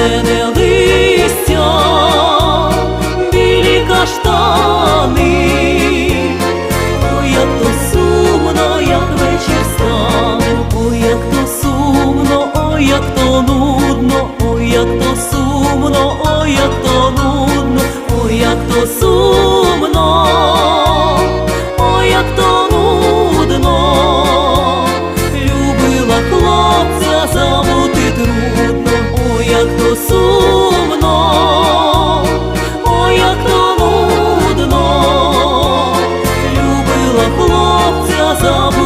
зелене листя, білі каштани, Ой, як то сумно, як вечір стане, ой, як то сумно, ой, як то нудно, ой, як то сумно, ой, як то нудно, ой, як то сумно. сумно, ой, як то нудно любила хлопця за.